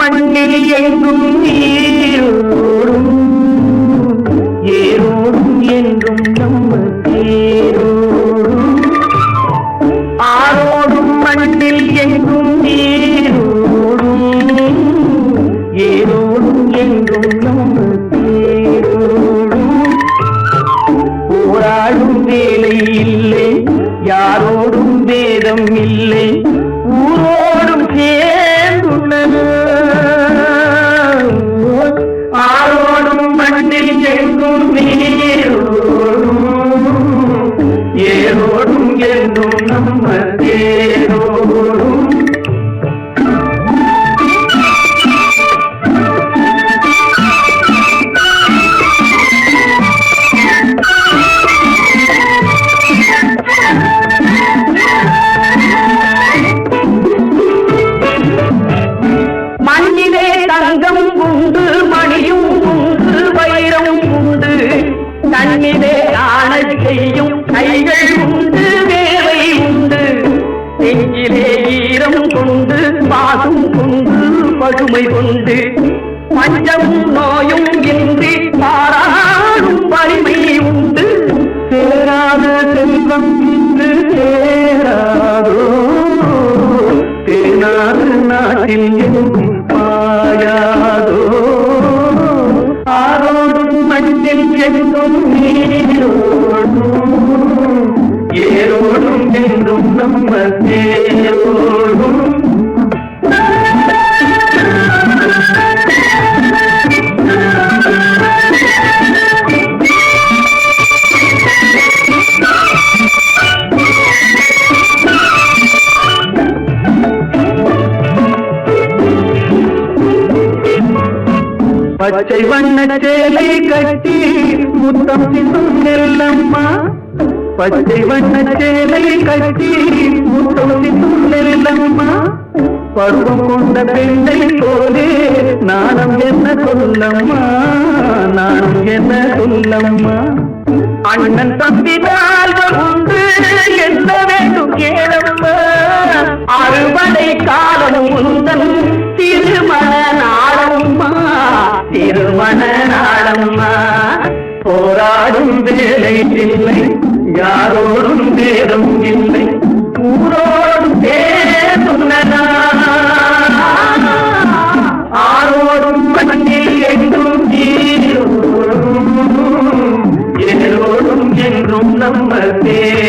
மண்ணில் எங்கும் நீரோடும் ஏரோடும் என்றும் நம்ம பேரோடும். ஆரோடும் மண்ணில் எங்கும் நீரோடும் ஏரோடும் என்றும் நம்ம பேரோடும். போராடும் வேலை இல்லை யாரோடும் வேதம் இல்லை மண்ணிலே தங்கம் உண்டு மணியும் உண்டு வைரம் உண்டு. கண்ணிலே ஆணை செய்யும் கைகள் உண்டு வேலை உண்டு. நெஞ்சிலே ஈரம் கொண்டு பாசம் கொண்டு பசுமை கொண்டு. பஞ்சமும் நோயும் இன்றி பாராடும் வலிமை உண்டு. நாட்டில் எங்கும் பாயாதோ ஆரோடும் மண்ணில் எங்கும் நீரோடும் ஏரோடும் என்றும் நம்ம தேரோடும் பச்சை வண்ண சேலை கட்டி முத்தம் சிந்தும் நெல்லம்மா. பச்சை வண்ண சேலை கட்டி முத்தம் சிந்தும் நெல்லம்மா. பருவம் கொண்ட பெண்ணை போலே நாணம் என்ன சொல்லம்மா? நாணம் என்ன சொல்லம்மா? அண்ணன் தம்பி நால்வர் வேலை இல்லை யாரோடும் பேதம் இல்லை. ஊரோடும் பேரும் ஆரோடும் மண்ணில் எங்கும் ஏழோடும் என்றும் நம்ம பேர்